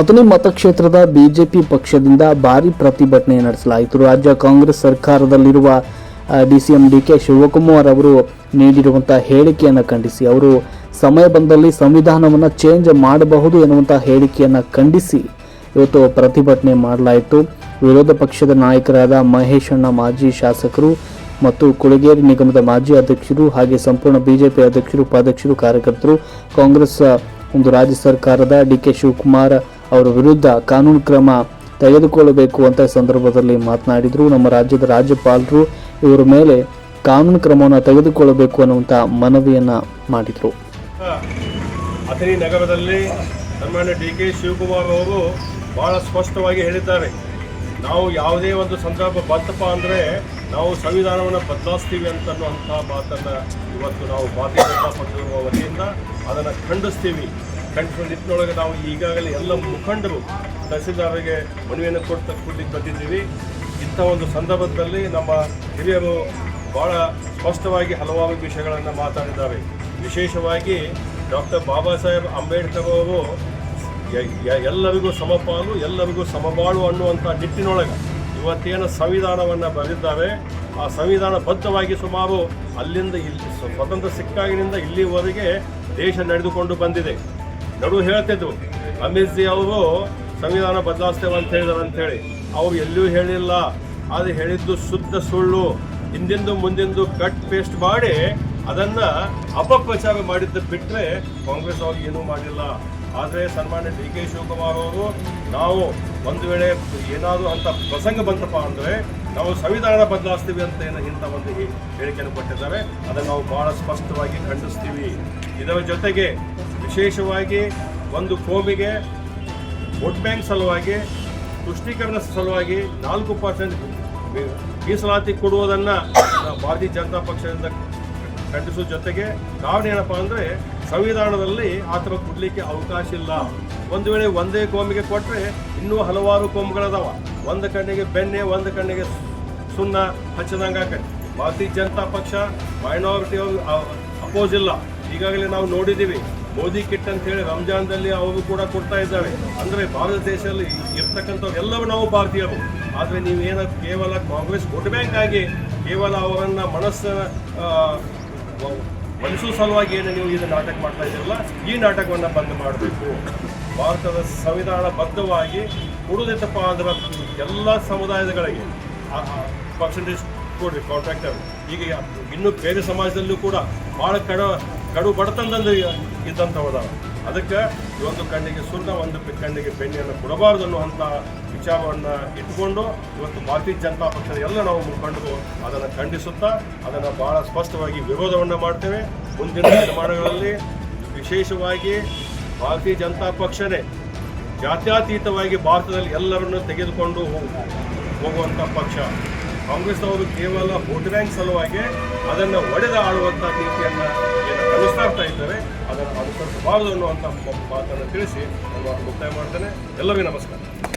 ಅಥಣಿ ಮತಕ್ಷೇತ್ರದ ಬಿಜೆಪಿ ಪಕ್ಷದಿಂದ ಭಾರಿ ಪ್ರತಿಭಟನೆ ನಡೆಸಲಾಯಿತು. ರಾಜ್ಯ Congress ಸರ್ಕಾರದಲ್ಲಿರುವ D C M D K Shivakumar ಅವರು ನೀಡಿರುವಂಥ ಹೇಳಿಕೆಯನ್ನು ಖಂಡಿಸಿ. ಅವರು, ಸಮಯ ಬಂದಲ್ಲಿ ಸಂವಿಧಾನವನ್ನು ಚೇಂಜ್ ಮಾಡಬಹುದು ಎನ್ನುವಂಥ ಹೇಳಿಕೆಯನ್ನು ಖಂಡಿಸಿ ಇವತ್ತು ಪ್ರತಿಭಟನೆ ಮಾಡಲಾಯಿತು. ವಿರೋಧ ಪಕ್ಷದ ನಾಯಕರಾದ ಮಹೇಶಣ್ಣ ಮಾಜಿ ಶಾಸಕರು ಮತ್ತು ಕುಳಗೇರಿ ನಿಗಮದ ಮಾಜಿ ಅಧ್ಯಕ್ಷರು ಹಾಗೆ ಸಂಪೂರ್ಣ ಬಿಜೆಪಿ ಅಧ್ಯಕ್ಷರು, ಉಪಾಧ್ಯಕ್ಷರು, ಕಾರ್ಯಕರ್ತರು, ಕಾಂಗ್ರೆಸ್ ಒಂದು ರಾಜ್ಯ ಸರ್ಕಾರದ ಡಿ ಕೆ ಶಿವಕುಮಾರ್ ಅವರ ವಿರುದ್ಧ ಕಾನೂನು ಕ್ರಮ ತೆಗೆದುಕೊಳ್ಳಬೇಕು ಅಂತ ಸಂದರ್ಭದಲ್ಲಿ ಮಾತನಾಡಿದರು. ನಮ್ಮ ರಾಜ್ಯದ ರಾಜ್ಯಪಾಲರು ಇವರ ಮೇಲೆ ಕಾನೂನು ಕ್ರಮವನ್ನು ತೆಗೆದುಕೊಳ್ಳಬೇಕು ಅನ್ನುವಂಥ ಮನವಿಯನ್ನು ಮಾಡಿದರು. ಅಥಣಿ ನಗರದಲ್ಲಿ ಸನ್ಮಾನ್ಯ ಡಿ ಕೆ ಶಿವಕುಮಾರ್ ಅವರು ಬಹಳ ಸ್ಪಷ್ಟವಾಗಿ ಹೇಳಿದ್ದಾರೆ. ನಾವು ಯಾವುದೇ ಒಂದು ಸಂದರ್ಭ ಬಂತಪ್ಪ ಅಂದರೆ ನಾವು ಸಂವಿಧಾನವನ್ನು ಬದಲಾಯಿಸ್ತೀವಿ ಅಂತನ್ನುವಂಥ ಮಾತನ್ನು ಇವತ್ತು ನಾವು ಭಾರತೀಯ ಜನತಾ ಪಕ್ಷದ ವತಿಯಿಂದ ಅದನ್ನು ಖಂಡಿಸ್ತೀವಿ. ಖಂಡಿಸುವ ನಿಟ್ಟಿನೊಳಗೆ ನಾವು ಈಗಾಗಲೇ ಎಲ್ಲ ಮುಖಂಡರು ತಹಸೀಲ್ದಾರರಿಗೆ ಮನವಿಯನ್ನು ಕೊಡ್ತಾ ಕೊಡ್ಲಿಕ್ಕೆ ಬಂದಿದ್ದೀವಿ. ಇಂಥ ಒಂದು ಸಂದರ್ಭದಲ್ಲಿ ನಮ್ಮ ಹಿರಿಯರು ಭಾಳ ಸ್ಪಷ್ಟವಾಗಿ ಹಲವಾರು ವಿಷಯಗಳನ್ನು ಮಾತಾಡಿದ್ದಾರೆ. ವಿಶೇಷವಾಗಿ ಡಾಕ್ಟರ್ ಬಾಬಾ ಸಾಹೇಬ್ ಅಂಬೇಡ್ಕರ್ ಅವರು ಎಲ್ಲರಿಗೂ ಸಮಪಾಲು, ಎಲ್ಲರಿಗೂ ಸಮಬಾಳು ಅನ್ನುವಂಥ ನಿಟ್ಟಿನೊಳಗೆ ಇವತ್ತೇನು ಸಂವಿಧಾನವನ್ನು ಬರೆದಿದ್ದಾರೆ. ಆ ಸಂವಿಧಾನ ಬದ್ಧವಾಗಿ ಸುಮಾರು ಅಲ್ಲಿಂದ ಇಲ್ಲಿ ಸ್ವ- ಸ್ವತಂತ್ರ ಸಿಕ್ಕಾಗಿನಿಂದ ಇಲ್ಲಿವರೆಗೆ ದೇಶ ನಡೆದುಕೊಂಡು ಬಂದಿದೆ. ನಡು ಹೇಳ್ತಿದ್ರು ಅಮಿತ್ ಜಿ ಅವರು ಸಂವಿಧಾನ ಬದಲಾಯಿಸ್ತೇವೆ ಅಂತ ಹೇಳಿದಾರೆ ಅಂತೇಳಿ ಅವ್ರು ಎಲ್ಲೂ ಹೇಳಿಲ್ಲ. ಅದು ಹೇಳಿದ್ದು ಶುದ್ಧ ಸುಳ್ಳು. ಹಿಂದಿಂದು ಮುಂದಿಂದು ಕಟ್ ಪೇಸ್ಟ್ ಮಾಡಿ ಅದನ್ನ ಅಪಪ್ರಚಾರ ಮಾಡಿದ್ದು ಬಿಟ್ಟರೆ ಕಾಂಗ್ರೆಸ್ ಅವರು ಏನೂ ಮಾಡಿಲ್ಲ. ಆದರೆ ಸನ್ಮಾನ್ಯ ಡಿ ಕೆ ಶಿವಕುಮಾರ್ ಅವರು, ನಾವು ಒಂದು ವೇಳೆ ಏನಾದರೂ ಅಂತ ಪ್ರಸಂಗ ಬಂತಪ್ಪ ಅಂದರೆ ನಾವು ಸಂವಿಧಾನ ಬದಲಾಯಿಸ್ತೀವಿ ಅಂತ ಏನು ಇಂಥ ಒಂದು ಹೇಳಿಕೆಯನ್ನು ಕೊಟ್ಟಿದ್ದಾರೆ. ಅದನ್ನು ನಾವು ಬಹಳ ಸ್ಪಷ್ಟವಾಗಿ ಖಂಡಿಸ್ತೀವಿ. ಇದರ ಜೊತೆಗೆ ವಿಶೇಷವಾಗಿ ಒಂದು ಕೋಮಿಗೆ ವೋಟ್ ಬ್ಯಾಂಕ್ ಸಲುವಾಗಿ, ತುಷ್ಟೀಕರಣ ಸಲುವಾಗಿ ನಾಲ್ಕು ಪರ್ಸೆಂಟ್ ಮೀಸಲಾತಿ ಕೊಡುವುದನ್ನು ಭಾರತೀಯ ಜನತಾ ಪಕ್ಷದಿಂದ ಖಂಡಿಸೋ ಜೊತೆಗೆ ಕಾರಣ ಏನಪ್ಪ ಅಂದರೆ ಸಂವಿಧಾನದಲ್ಲಿ ಆ ಥರ ಕೊಡಲಿಕ್ಕೆ ಅವಕಾಶ ಇಲ್ಲ. ಒಂದು ವೇಳೆ ಒಂದೇ ಕೋಮಿಗೆ ಕೊಟ್ಟರೆ ಇನ್ನೂ ಹಲವಾರು ಕೋಮುಗಳದಾವ ಒಂದು ಕಣ್ಣಿಗೆ ಬೆಣ್ಣೆ ಒಂದು ಕಣ್ಣಿಗೆ ಸುಣ್ಣ ಹಚ್ಚದಂಗೆ ಭಾರತೀಯ ಜನತಾ ಪಕ್ಷ ಮೈನಾರಿಟಿ ಅಪೋಸ್ ಇಲ್ಲ. ಈಗಾಗಲೇ ನಾವು ನೋಡಿದ್ದೀವಿ. ಮೋದಿ ಕಿಟ್ ಅಂತ ಹೇಳಿ ರಂಜಾನ್ದಲ್ಲಿ ಅವರು ಕೂಡ ಕೊಡ್ತಾ ಇದ್ದಾರೆ. ಅಂದರೆ ಭಾರತ ದೇಶದಲ್ಲಿ ಇರ್ತಕ್ಕಂಥವ್ರು ಎಲ್ಲರೂ ನಾವು ಭಾರತೀಯರು. ಆದರೆ ನೀವೇನ ಕೇವಲ ಕಾಂಗ್ರೆಸ್ ಆಗಿ ಕೇವಲ ಅವರನ್ನ ಮನಸ್ಸು ಮನಸ್ಸು ಸಲುವಾಗಿ ಏನು ನೀವು ಇದು ನಾಟಕ ಮಾಡ್ತಾ ಇದ್ದೀರಲ್ಲ, ಈ ನಾಟಕವನ್ನು ಬಂದ್ ಮಾಡಬೇಕು. ಭಾರತದ ಸಂವಿಧಾನ ಬದ್ಧವಾಗಿ ಕೊಡುದಿತ್ತಪ್ಪ ಅಂದ್ರೆ ಎಲ್ಲ ಸಮುದಾಯಗಳಿಗೆ ಪರ್ಸೆಂಟೇಜ್ ಕೊಡ್ರಿ ಕಾಂಟ್ರಾಕ್ಟರ್ ಈಗ ಇನ್ನು ಬೇರೆ ಸಮಾಜದಲ್ಲೂ ಕೂಡ ಭಾಳ ಕಡ ಕಡು ಬಡತನದಿಂದ ಇದ್ದಂಥವದಾವ ಅದಕ್ಕೆ ಇವತ್ತು ಕಣ್ಣಿಗೆ ಸುಣ್ಣ ಒಂದು ಕಣ್ಣಿಗೆ ಬೆಣ್ಣೆಯನ್ನು ಕೊಡಬಾರ್ದು ಅನ್ನುವಂಥ ವಿಚಾರವನ್ನು ಇಟ್ಟುಕೊಂಡು ಇವತ್ತು ಭಾರತೀಯ ಜನತಾ ಪಕ್ಷದ ಎಲ್ಲ ನಾವು ಮುಖಂಡರು ಅದನ್ನು ಖಂಡಿಸುತ್ತಾ ಅದನ್ನು ಬಹಳ ಸ್ಪಷ್ಟವಾಗಿ ವಿರೋಧವನ್ನು ಮಾಡ್ತೇವೆ. ಮುಂದಿನ ದಿನಮಾನಗಳಲ್ಲಿ ವಿಶೇಷವಾಗಿ ಭಾರತೀಯ ಜನತಾ ಪಕ್ಷನೇ ಜಾತ್ಯಾತೀತವಾಗಿ ಭಾರತದಲ್ಲಿ ಎಲ್ಲರನ್ನು ತೆಗೆದುಕೊಂಡು ಹೋಗು- ಹೋಗುವಂಥ ಪಕ್ಷ. ಕಾಂಗ್ರೆಸ್ನವರು ಕೇವಲ ವೋಟ್ ಬ್ಯಾಂಕ್ ಸಲುವಾಗಿ ಅದನ್ನು ಒಡೆದ ಆಳುವಂಥ ನೀತಿಯನ್ನು ಅನುಸರಿಸ್ತಾ ಇದ್ದಾರೆ. ಅದನ್ನು ಅನುಸರಿಸಬಾರದು ಅನ್ನುವಂಥ ಮಾತನ್ನು ತಿಳಿಸಿ ನಾನು ಮುಕ್ತಾಯ ಮಾಡ್ತೇನೆ. ಎಲ್ಲರಿಗೂ ನಮಸ್ಕಾರ.